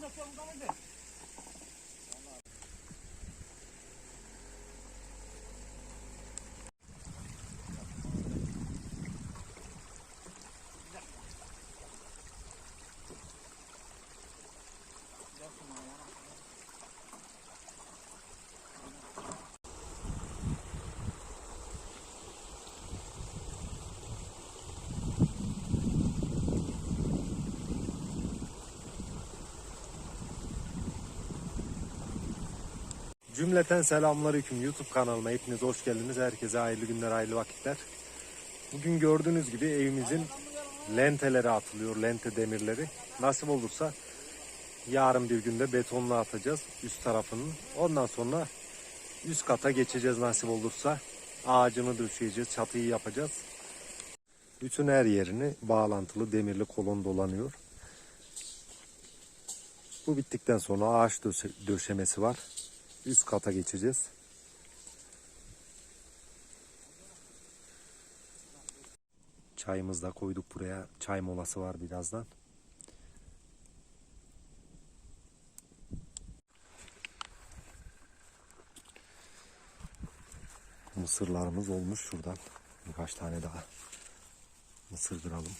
那装는子. Cümleten selamünaleyküm YouTube kanalıma hepiniz hoş geldiniz. Herkese hayırlı günler, hayırlı vakitler. Bugün gördüğünüz gibi evimizin lenteleri atılıyor, lente demirleri. Nasip olursa yarın bir günde betonla atacağız üst tarafının. Ondan sonra üst kata geçeceğiz nasip olursa. Ağacını döşeyeceğiz, çatıyı yapacağız. Bütün her yerini bağlantılı demirli kolon dolanıyor. Bu bittikten sonra ağaç döşe- döşemesi var. Üst kata geçeceğiz. Çayımızı da koyduk buraya. Çay molası var birazdan. Mısırlarımız olmuş şuradan. Birkaç tane daha mısır kıralım.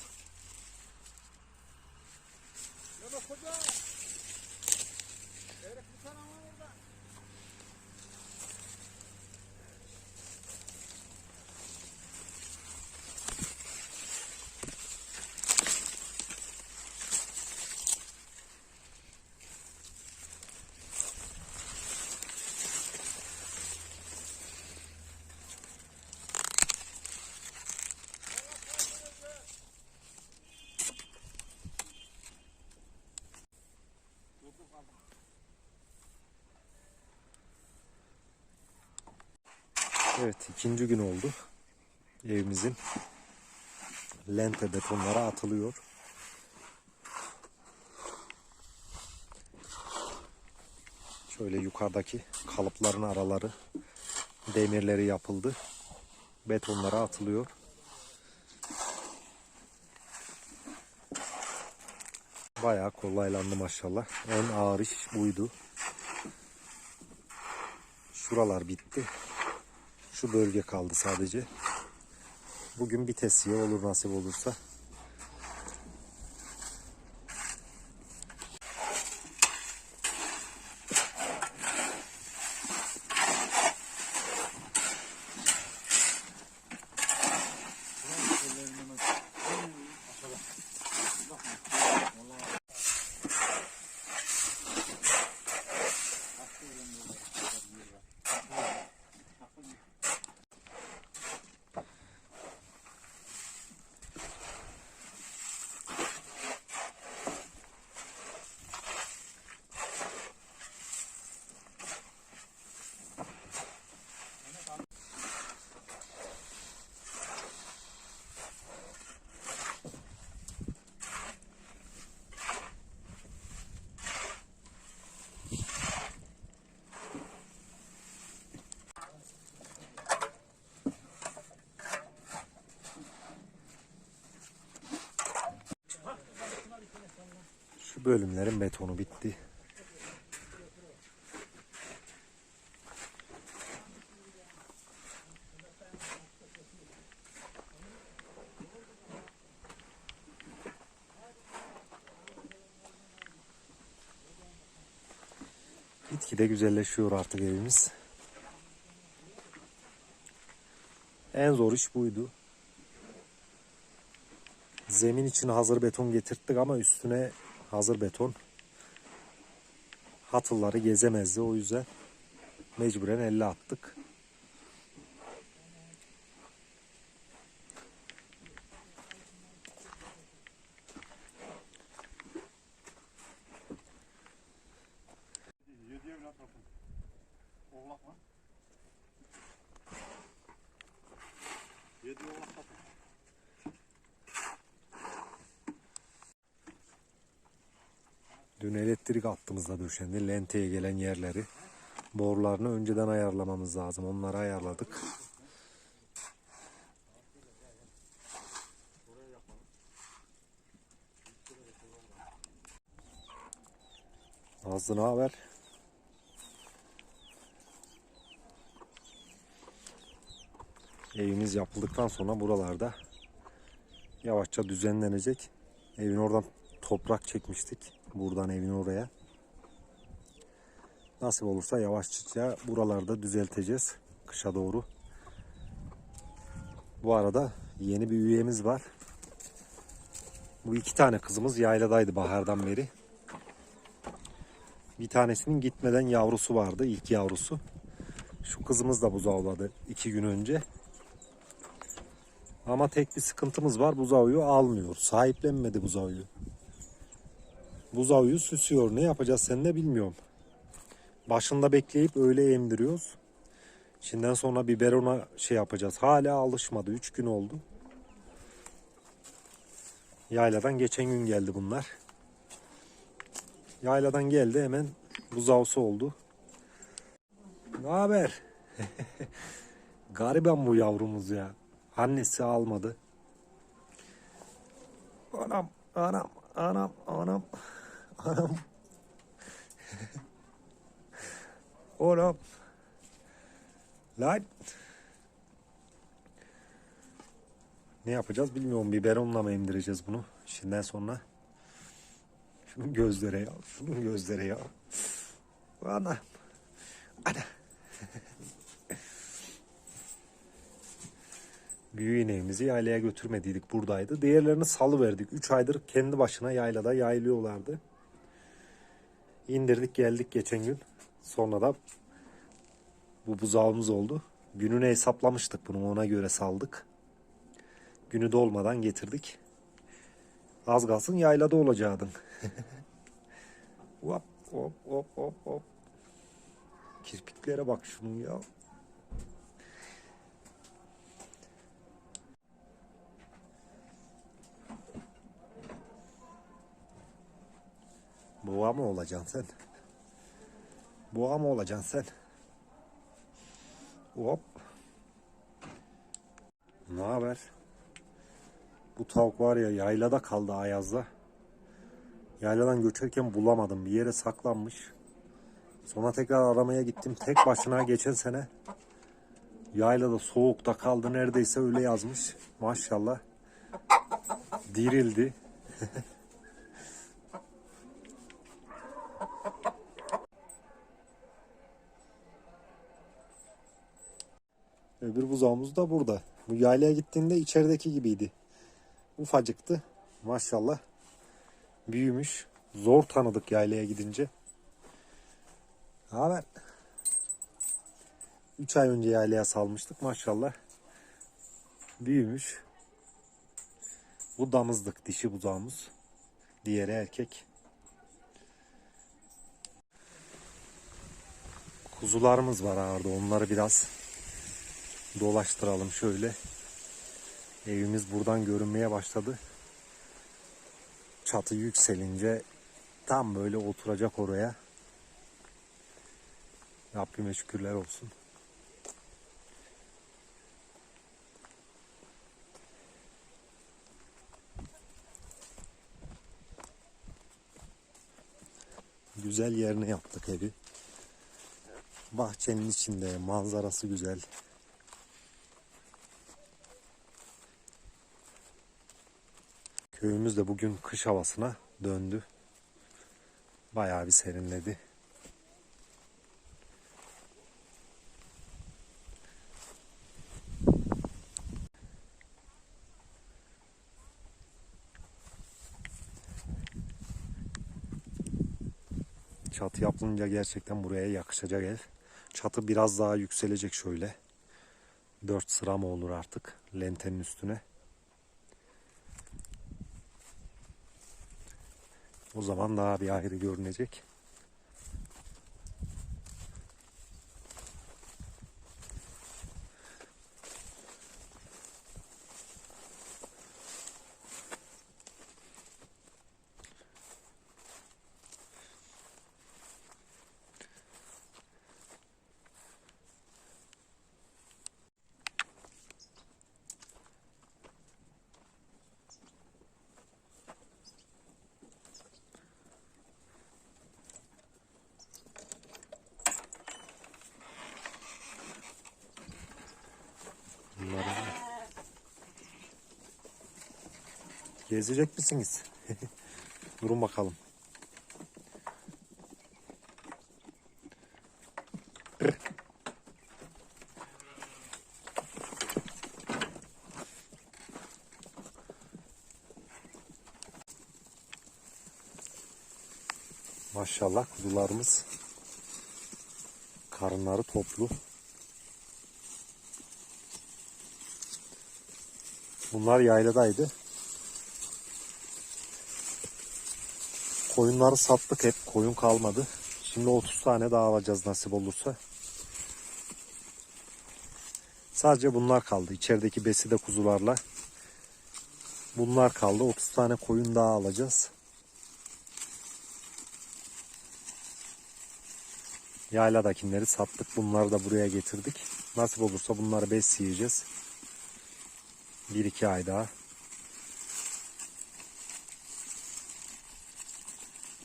Evet ikinci gün oldu. Evimizin lente betonlara atılıyor. Şöyle yukarıdaki kalıpların araları demirleri yapıldı. Betonlara atılıyor. Bayağı kolaylandı maşallah. En ağır iş buydu. Şuralar bitti. Şu bölge kaldı sadece. Bugün bir tesiye olur nasip olursa. Şu bölümlerin betonu bitti. Gitgide güzelleşiyor artık evimiz. En zor iş buydu. Zemin için hazır beton getirttik ama üstüne hazır beton hatılları gezemezdi. O yüzden mecburen elle attık. Yedi. Oğlak var. Yedi oğlak bakın. Dün elektrik attığımızda döşendi. Lenteye gelen yerleri borularını önceden ayarlamamız lazım. Onları ayarladık. Nazlı ne haber? Evimiz yapıldıktan sonra buralarda yavaşça düzenlenecek. Evin oradan toprak çekmiştik. Buradan evin oraya. Nasip olursa yavaşça buralarda düzelteceğiz kışa doğru. Bu arada yeni bir üyemiz var. Bu iki tane kızımız yayladaydı bahardan beri. Bir tanesinin gitmeden yavrusu vardı, ilk yavrusu. Şu kızımız da buzağladı iki gün önce. Ama tek bir sıkıntımız var, buzağıyı almıyor. Sahiplenmedi buzağıyı. Buzağıyı süsüyor. Ne yapacağız seninle bilmiyorum. Başında bekleyip öyle emdiriyoruz. Şimdiden sonra biberona şey yapacağız. Hala alışmadı. 3 gün oldu. Yayladan geçen gün geldi bunlar. Yayladan geldi hemen buzağısı oldu. Ne haber? Gariban bu yavrumuz ya. Annesi almadı. Anam, anam, anam, anam, anam. Oğlum. Lan. Ne yapacağız bilmiyorum. Biberonla mı emdireceğiz bunu? Şimdiden sonra. Şunun gözlere ya. Şunun gözlere ya. Ana. Ana. Büyük ineğimizi yaylaya götürmediydik buradaydı. Diğerlerini salı verdik. 3 aydır kendi başına yaylada yaylıyorlardı. İndirdik geldik geçen gün. Sonra da bu buzağımız oldu. Gününü hesaplamıştık bunu ona göre saldık. Günü dolmadan getirdik. Az kalsın yaylada olacaktın. hop hop hop hop. Kirpiklere bak şunun ya. Boğa mı olacaksın sen? Boğa mı olacaksın sen? Hop. Ne haber? Bu tavuk var ya yaylada kaldı Ayaz'da. Yayladan göçerken bulamadım. Bir yere saklanmış. Sonra tekrar aramaya gittim. Tek başına geçen sene yaylada soğukta kaldı neredeyse öyle yazmış. Maşallah. Dirildi. Öbür buzağımız da burada. Bu yaylaya gittiğinde içerideki gibiydi. Ufacıktı. Maşallah. Büyümüş. Zor tanıdık yaylaya gidince. Haber. 3 ay önce yaylaya salmıştık. Maşallah. Büyümüş. Bu damızlık dişi buzağımız. Diğeri erkek. Kuzularımız var ağırda. Onları biraz dolaştıralım şöyle. Evimiz buradan görünmeye başladı. Çatı yükselince tam böyle oturacak oraya. Rabbime şükürler olsun. Güzel yerine yaptık evi. Bahçenin içinde manzarası güzel. Köyümüz de bugün kış havasına döndü. Bayağı bir serinledi. Çatı yapılınca gerçekten buraya yakışacak ev. Çatı biraz daha yükselecek şöyle. Dört sıra mı olur artık lentenin üstüne. O zaman daha bir ayrı görünecek. Gezecek misiniz? Durun bakalım. Maşallah kuzularımız karınları toplu. Bunlar yayladaydı. Koyunları sattık hep. Koyun kalmadı. Şimdi 30 tane daha alacağız nasip olursa. Sadece bunlar kaldı. İçerideki besi de kuzularla. Bunlar kaldı. 30 tane koyun daha alacağız. Yayladakileri sattık. Bunları da buraya getirdik. Nasip olursa bunları besleyeceğiz. Bir iki ay daha.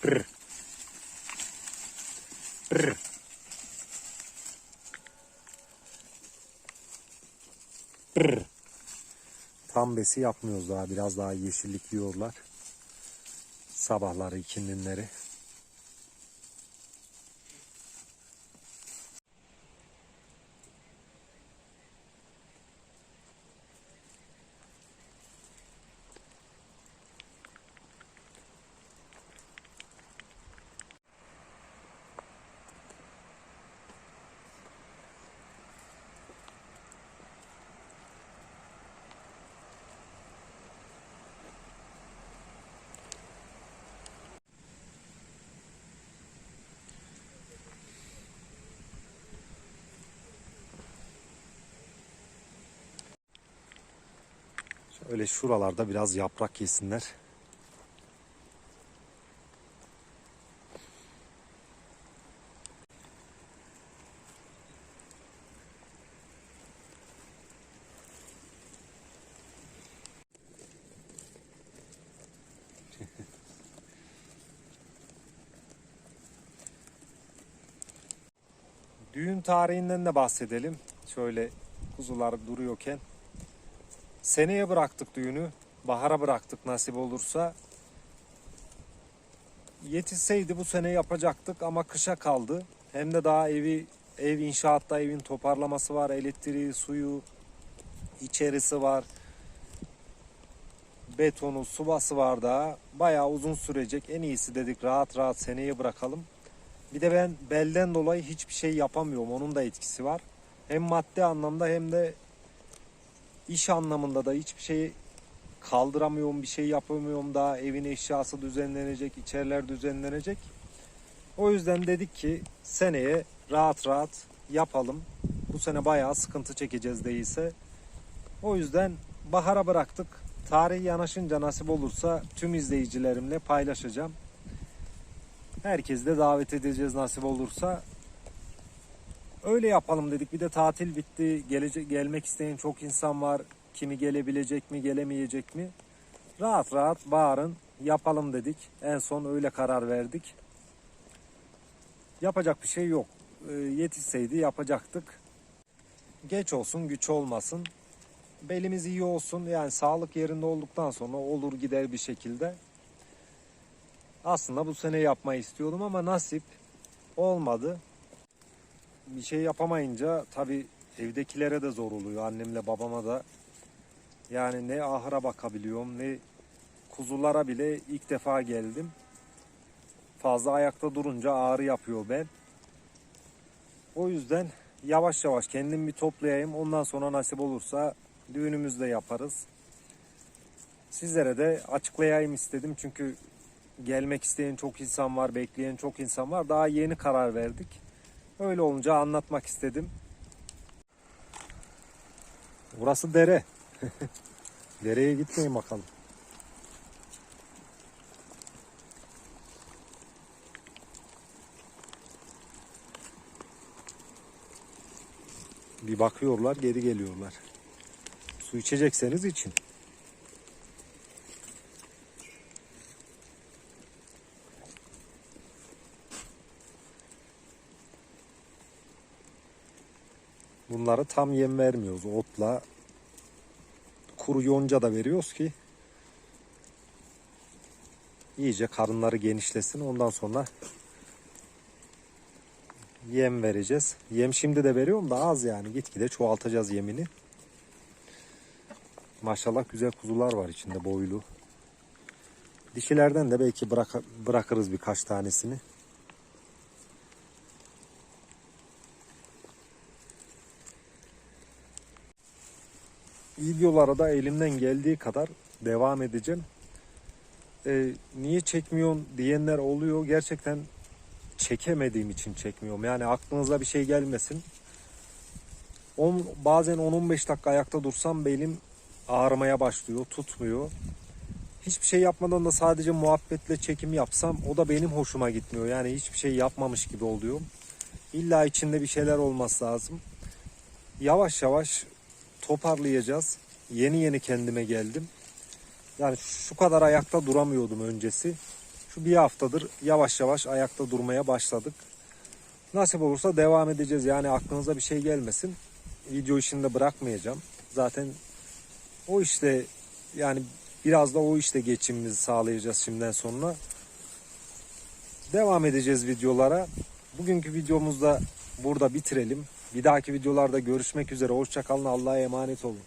Brr. Brr. Brr. Tam besi yapmıyoruz daha. Biraz daha yeşillikliyorlar. Sabahları, ikindinleri. Öyle şuralarda biraz yaprak yesinler. Düğün tarihinden de bahsedelim. Şöyle kuzular duruyorken. Seneye bıraktık düğünü. Bahara bıraktık nasip olursa. Yetişseydi bu sene yapacaktık ama kışa kaldı. Hem de daha evi ev inşaatta evin toparlaması var, elektriği, suyu, içerisi var. Betonu, subası var daha. Bayağı uzun sürecek. En iyisi dedik rahat rahat seneye bırakalım. Bir de ben belden dolayı hiçbir şey yapamıyorum. Onun da etkisi var. Hem maddi anlamda hem de iş anlamında da hiçbir şey kaldıramıyorum, bir şey yapamıyorum daha evin eşyası düzenlenecek, içeriler düzenlenecek. O yüzden dedik ki seneye rahat rahat yapalım. Bu sene bayağı sıkıntı çekeceğiz değilse. O yüzden bahara bıraktık. Tarih yanaşınca nasip olursa tüm izleyicilerimle paylaşacağım. Herkesi de davet edeceğiz nasip olursa. Öyle yapalım dedik. Bir de tatil bitti. Gelecek, gelmek isteyen çok insan var. Kimi gelebilecek mi, gelemeyecek mi? Rahat rahat bağırın, yapalım dedik. En son öyle karar verdik. Yapacak bir şey yok. Ee, yetişseydi yapacaktık. Geç olsun, güç olmasın. Belimiz iyi olsun. Yani sağlık yerinde olduktan sonra olur gider bir şekilde. Aslında bu sene yapmayı istiyordum ama nasip olmadı bir şey yapamayınca tabi evdekilere de zor oluyor. Annemle babama da. Yani ne ahıra bakabiliyorum ne kuzulara bile ilk defa geldim. Fazla ayakta durunca ağrı yapıyor ben. O yüzden yavaş yavaş kendim bir toplayayım. Ondan sonra nasip olursa düğünümüzde yaparız. Sizlere de açıklayayım istedim. Çünkü gelmek isteyen çok insan var, bekleyen çok insan var. Daha yeni karar verdik. Öyle olunca anlatmak istedim. Burası dere. Dereye gitmeyin bakalım. Bir bakıyorlar, geri geliyorlar. Su içecekseniz için. Bunları tam yem vermiyoruz. Otla kuru yonca da veriyoruz ki iyice karınları genişlesin. Ondan sonra yem vereceğiz. Yem şimdi de veriyorum da az yani. Gitgide çoğaltacağız yemini. Maşallah güzel kuzular var içinde boylu. Dişilerden de belki bırak, bırakırız birkaç tanesini. Videolara da elimden geldiği kadar devam edeceğim. Ee, niye çekmiyorsun diyenler oluyor. Gerçekten çekemediğim için çekmiyorum. Yani aklınıza bir şey gelmesin. On, bazen 10-15 dakika ayakta dursam belim ağrımaya başlıyor, tutmuyor. Hiçbir şey yapmadan da sadece muhabbetle çekim yapsam o da benim hoşuma gitmiyor. Yani hiçbir şey yapmamış gibi oluyorum. İlla içinde bir şeyler olması lazım. Yavaş yavaş toparlayacağız. Yeni yeni kendime geldim. Yani şu kadar ayakta duramıyordum öncesi. Şu bir haftadır yavaş yavaş ayakta durmaya başladık. Nasip olursa devam edeceğiz. Yani aklınıza bir şey gelmesin. Video işinde bırakmayacağım. Zaten o işte yani biraz da o işte geçimimizi sağlayacağız şimdiden sonra. Devam edeceğiz videolara. Bugünkü videomuzda burada bitirelim. Bir dahaki videolarda görüşmek üzere. Hoşçakalın. Allah'a emanet olun.